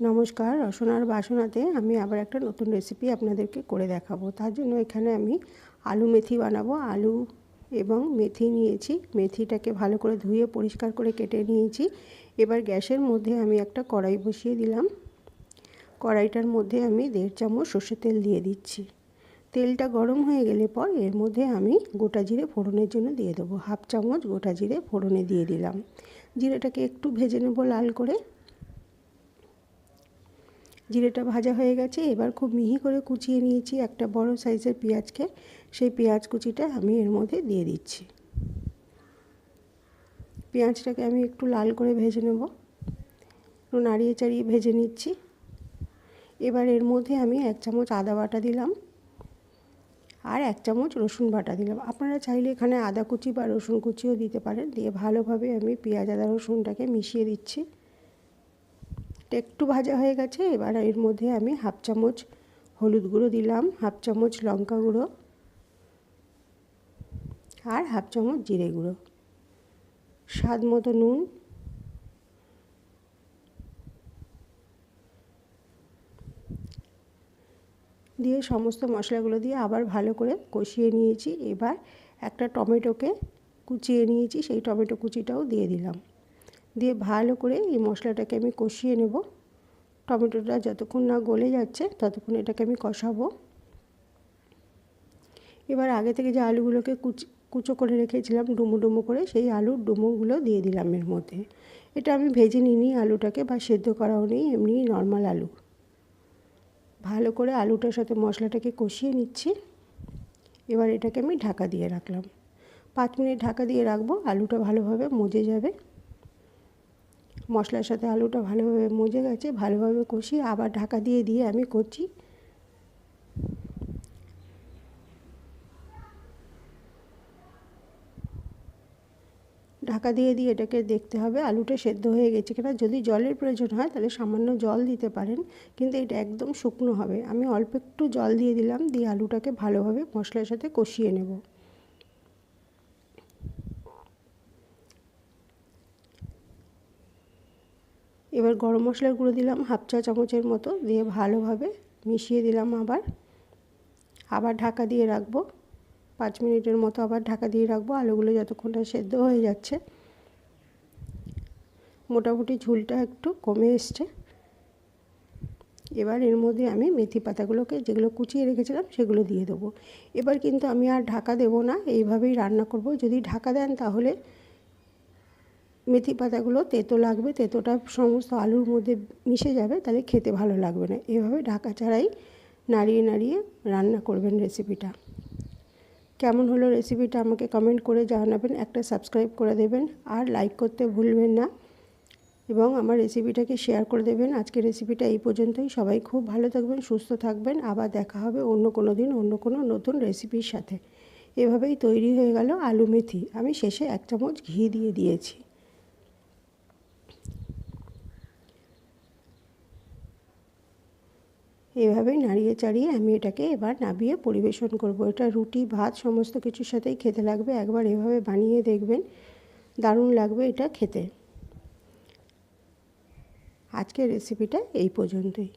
নমস্কার রসনার বাসনাতে আমি আবার একটা নতুন রেসিপি আপনাদেরকে করে দেখাবো। তার জন্য এখানে আমি আলু মেথি বানাবো। আলু এবং মেথি নিয়েছি। মেথিটাকে ভালো করে ধুয়ে পরিষ্কার করে কেটে নিয়েছি। এবার গ্যাসের মধ্যে আমি একটা কড়াই বসিয়ে দিলাম। কড়াইটার মধ্যে আমি দেড় চামচ সর্ষের তেল দিয়ে দিচ্ছি। তেলটা গরম হয়ে গেলে পর এর মধ্যে আমি গোটা জিরে ফোড়নের জন্য দিয়ে দেবো। হাফ চামচ গোটা জিরে ফোড়নে দিয়ে দিলাম। জিরেটাকে একটু ভেজে নেব লাল করে। জিরেটা ভাজা হয়ে গেছে, এবার খুব মিহি করে কুচিয়ে নিয়েছি একটা বড় সাইজের পেঁয়াজকে। সেই পেঁয়াজ কুচিটা আমি এর মধ্যে দিয়ে দিচ্ছি। পেঁয়াজটাকে আমি একটু লাল করে ভেজে নেব। একটু নাড়িয়ে চাড়িয়ে ভেজে নিচ্ছি। এবার এর মধ্যে আমি এক চামচ আদা বাটা দিলাম আর এক চামচ রসুন বাটা দিলাম। আপনারা চাইলে এখানে আদা কুচি বা রসুন কুচিও দিতে পারেন। দিয়ে ভালোভাবে আমি পেঁয়াজ, আদা, রসুনটাকে মিশিয়ে দিচ্ছি। একটু ভাজা হয়ে গেছে, এবার এর মধ্যে আমি হাফ চামচ হলুদ গুঁড়ো দিলাম, হাফ চামচ লঙ্কা গুঁড়ো আর হাফ চামচ জিরে গুঁড়ো। স্বাদ মতো নুন। দিয়ে সমস্ত মশলাগুলো দিয়ে আবার ভালো করে কষিয়ে নিয়েছি, এবার একটা টমেটোকে কুচিয়ে নিয়েছি, সেই টমেটো কুচিটাও দিয়ে দিলাম। দিয়ে ভালো করে এই মশলাটাকে আমি কষিয়ে নেব। টমেটোটা যতক্ষণ না গলে যাচ্ছে ততক্ষণ এটাকে আমি কষাবো। এবার আগে থেকে যে আলুগুলোকে কুচি, কুচো করে রেখেছিলাম ডুমো ডুমো করে সেই আলুর ডুমোগুলো দিয়ে দিলাম এর মধ্যে। এটা আমি ভেজে নিই আলুটাকে বা সেদ্ধ করাও নেই, এমনি নর্মাল আলু। ভালো করে আলুটার সাথে মশলাটাকে কষিয়ে নিচ্ছি। এবার এটাকে আমি ঢাকা দিয়ে রাখলাম। পাঁচ মিনিট ঢাকা দিয়ে রাখব, আলুটা ভালোভাবে মজে যাবে। মশলার সাথে আলুটা ভালোভাবে মজে গেছে, ভালোভাবে কষিয়ে আবার ঢাকা দিয়ে দিয়ে আমি করছি। ঢাকা দিয়ে দিয়ে এটাকে দেখতে হবে আলুটা সেদ্ধ হয়ে গেছে কিনা। যদি জলের প্রয়োজন হয় তাহলে সামান্য জল দিতে পারেন, কিন্তু এটা একদম শুকনো হবে। আমি অল্প একটু জল দিয়ে দিলাম, দিয়ে আলুটাকে ভালোভাবে মশলার সাথে কষিয়ে নেব। এবার গরম মশলার গুঁড়ো দিলাম হাফ চা চামচের মতো দিয়ে ভালোভাবে মিশিয়ে দিলাম আবার। আবার ঢাকা দিয়ে রাখব। পাঁচ মিনিটের মতো আবার ঢাকা দিয়ে রাখব। আলুগুলো যতক্ষণ না সেদ্ধ হয়ে যাচ্ছে। মোটামুটি ঝুলটা একটু কমে এসছে। এবার এর মধ্যে আমি মেথি পাতাগুলোকে যেগুলো কুচিয়ে রেখেছিলাম সেগুলো দিয়ে দেবো। এবার কিন্তু আমি আর ঢাকা দেব না। এইভাবেই রান্না করব। যদি ঢাকা দেন তাহলে মেথি পাতাগুলো তেতো লাগবে, তেতোটা সমস্ত আলুর মধ্যে মিশে যাবে, তাহলে খেতে ভালো লাগবে না। এভাবে ঢাকা ছাড়াই নাড়িয়ে নাড়িয়ে রান্না করবেন রেসিপিটা। কেমন হলো রেসিপিটা আমাকে কমেন্ট করে জানাবেন, একটা সাবস্ক্রাইব করে দেবেন, আর লাইক করতে ভুলবেন না। এবং আমার রেসিপিটাকে শেয়ার করে দেবেন। আজকের রেসিপিটা এই পর্যন্তই। সবাই খুব ভালো থাকবেন, সুস্থ থাকবেন। আবার দেখা হবে অন্য কোনো দিন, অন্য কোনো নতুন রেসিপির সাথে। এভাবেই তৈরি হয়ে গেল আলু মেথি। আমি শেষে এক চামচ ঘি দিয়ে দিয়েছি। এভাবেই নাড়িয়ে চাড়িয়ে আমি এটাকে এবার নাবিয়ে পরিবেশন করব। এটা রুটি, ভাত সমস্ত কিছুর সাথেই খেতে লাগবে। একবার এভাবে বানিয়ে দেখবেন, দারুণ লাগবে এটা খেতে। আজকের রেসিপিটা এই পর্যন্তই।